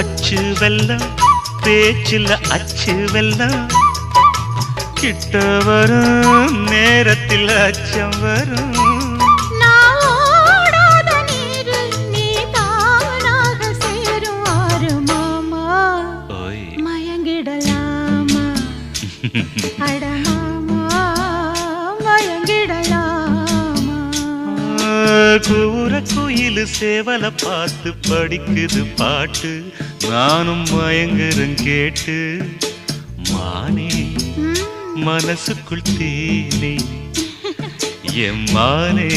அச்சு வெல்லம் பேச்சில் அச்சு வெல்லம் கிட்ட வரும் நேரத்தில் அச்சம் வரும். மயங்கிடலாமா? அட கூற குயில் சேவல பார்த்து படிக்குது பாட்டு. நானும் மயங்குறேன் கேட்டு மானே மனசுக்குள் தேனே எம்மானே